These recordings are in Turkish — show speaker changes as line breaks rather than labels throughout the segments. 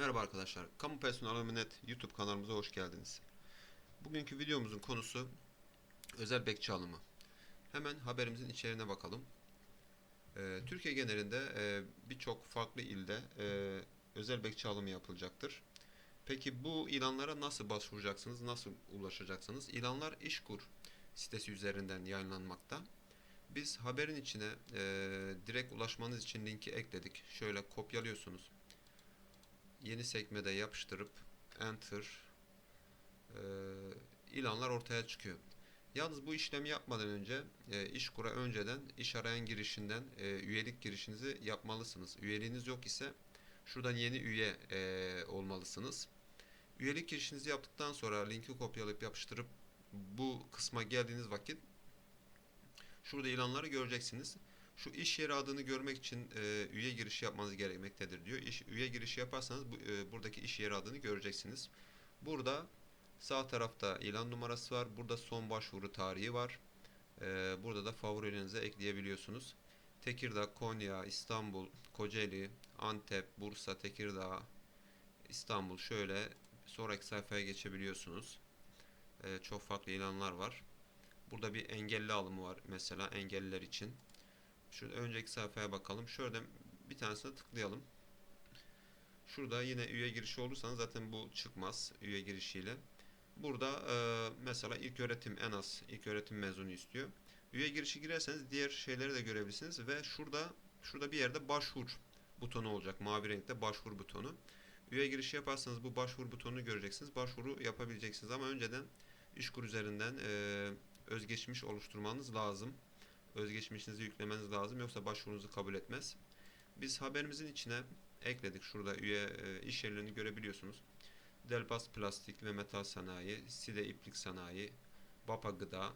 Merhaba arkadaşlar, Kamu Personel Alımı.net YouTube kanalımıza hoş geldiniz. Bugünkü videomuzun konusu özel bekçi alımı. Hemen haberimizin içeriğine bakalım. Ee, Türkiye genelinde e, birçok farklı ilde e, özel bekçi alımı yapılacaktır. Peki bu ilanlara nasıl başvuracaksınız, nasıl ulaşacaksınız? İlanlar İşkur sitesi üzerinden yayınlanmakta. Biz haberin içine e, direkt ulaşmanız için linki ekledik. Şöyle kopyalıyorsunuz yeni sekmede yapıştırıp enter e, ilanlar ortaya çıkıyor. Yalnız bu işlemi yapmadan önce e, İşkur'a önceden iş arayan girişinden e, üyelik girişinizi yapmalısınız. Üyeliğiniz yok ise şuradan yeni üye e, olmalısınız. Üyelik girişinizi yaptıktan sonra linki kopyalayıp yapıştırıp bu kısma geldiğiniz vakit şurada ilanları göreceksiniz. Şu iş yeri adını görmek için e, üye girişi yapmanız gerekmektedir diyor. İş, üye girişi yaparsanız bu, e, buradaki iş yeri adını göreceksiniz. Burada sağ tarafta ilan numarası var. Burada son başvuru tarihi var. E, burada da favorilerinize ekleyebiliyorsunuz. Tekirdağ, Konya, İstanbul, Kocaeli, Antep, Bursa, Tekirdağ, İstanbul şöyle sonraki sayfaya geçebiliyorsunuz. E, çok farklı ilanlar var. Burada bir engelli alımı var mesela engelliler için. Şurada önceki sayfaya bakalım. Şöyle bir tanesine tıklayalım. Şurada yine üye girişi olursanız zaten bu çıkmaz üye girişiyle. Burada e, mesela ilk öğretim en az ilk öğretim mezunu istiyor. Üye girişi girerseniz diğer şeyleri de görebilirsiniz ve şurada şurada bir yerde başvur butonu olacak. Mavi renkte başvur butonu. Üye girişi yaparsanız bu başvur butonunu göreceksiniz. Başvuru yapabileceksiniz ama önceden İşkur üzerinden e, özgeçmiş oluşturmanız lazım özgeçmişinizi yüklemeniz lazım yoksa başvurunuzu kabul etmez. Biz haberimizin içine ekledik. Şurada üye e, iş yerlerini görebiliyorsunuz. Delbas Plastik ve Metal Sanayi, Side İplik Sanayi, Bapa Gıda,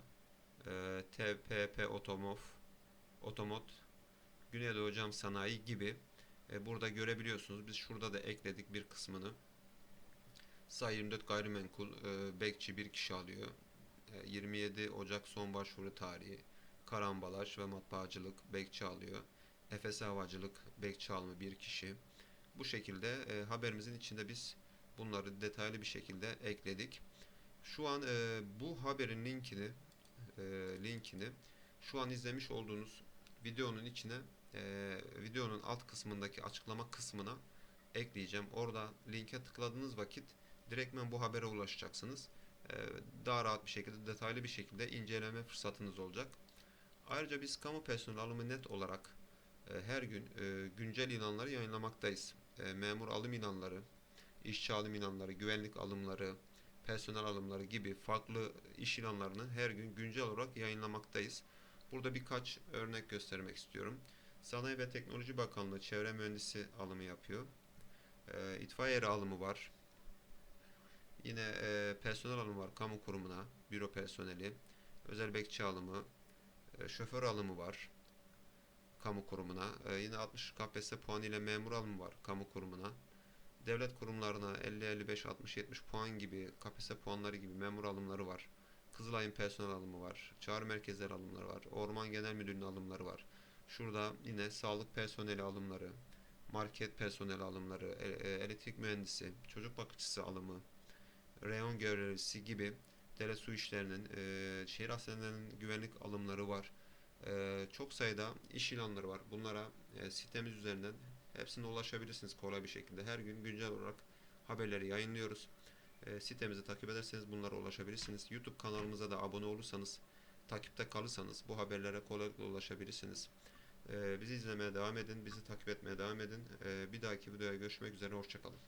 e, TPP Otomof, Otomot, Güneydoğu Cam Sanayi gibi e, burada görebiliyorsunuz. Biz şurada da ekledik bir kısmını. Say 24 gayrimenkul e, bekçi bir kişi alıyor. E, 27 Ocak son başvuru tarihi karambalaj ve matbaacılık bekçi alıyor. Efes havacılık bekçi alımı bir kişi. Bu şekilde e, haberimizin içinde biz bunları detaylı bir şekilde ekledik. Şu an e, bu haberin linkini e, linkini şu an izlemiş olduğunuz videonun içine e, videonun alt kısmındaki açıklama kısmına ekleyeceğim. Orada linke tıkladığınız vakit direktmen bu habere ulaşacaksınız. E, daha rahat bir şekilde detaylı bir şekilde inceleme fırsatınız olacak. Ayrıca biz kamu personel alımı net olarak e, her gün e, güncel ilanları yayınlamaktayız. E, memur alım ilanları, işçi alım ilanları, güvenlik alımları, personel alımları gibi farklı iş ilanlarını her gün güncel olarak yayınlamaktayız. Burada birkaç örnek göstermek istiyorum. Sanayi ve Teknoloji Bakanlığı çevre mühendisi alımı yapıyor. E, itfaiye eri alımı var. Yine e, personel alımı var kamu kurumuna, büro personeli, özel bekçi alımı, şoför alımı var kamu kurumuna. E, yine 60 KPSS puanı ile memur alımı var kamu kurumuna. Devlet kurumlarına 50, 55, 60, 70 puan gibi KPSS puanları gibi memur alımları var. Kızılay'ın personel alımı var. Çağrı merkezleri alımları var. Orman Genel Müdürlüğü'nün alımları var. Şurada yine sağlık personeli alımları, market personeli alımları, e, e, elektrik mühendisi, çocuk bakıcısı alımı, reyon görevlisi gibi devlet su işlerinin, e, şehir hastanelerinin güvenlik alımları var. E, çok sayıda iş ilanları var. Bunlara e, sitemiz üzerinden hepsine ulaşabilirsiniz kolay bir şekilde. Her gün güncel olarak haberleri yayınlıyoruz. E, sitemizi takip ederseniz bunlara ulaşabilirsiniz. YouTube kanalımıza da abone olursanız, takipte kalırsanız bu haberlere kolaylıkla ulaşabilirsiniz. E, bizi izlemeye devam edin, bizi takip etmeye devam edin. E, bir dahaki videoya görüşmek üzere, hoşçakalın.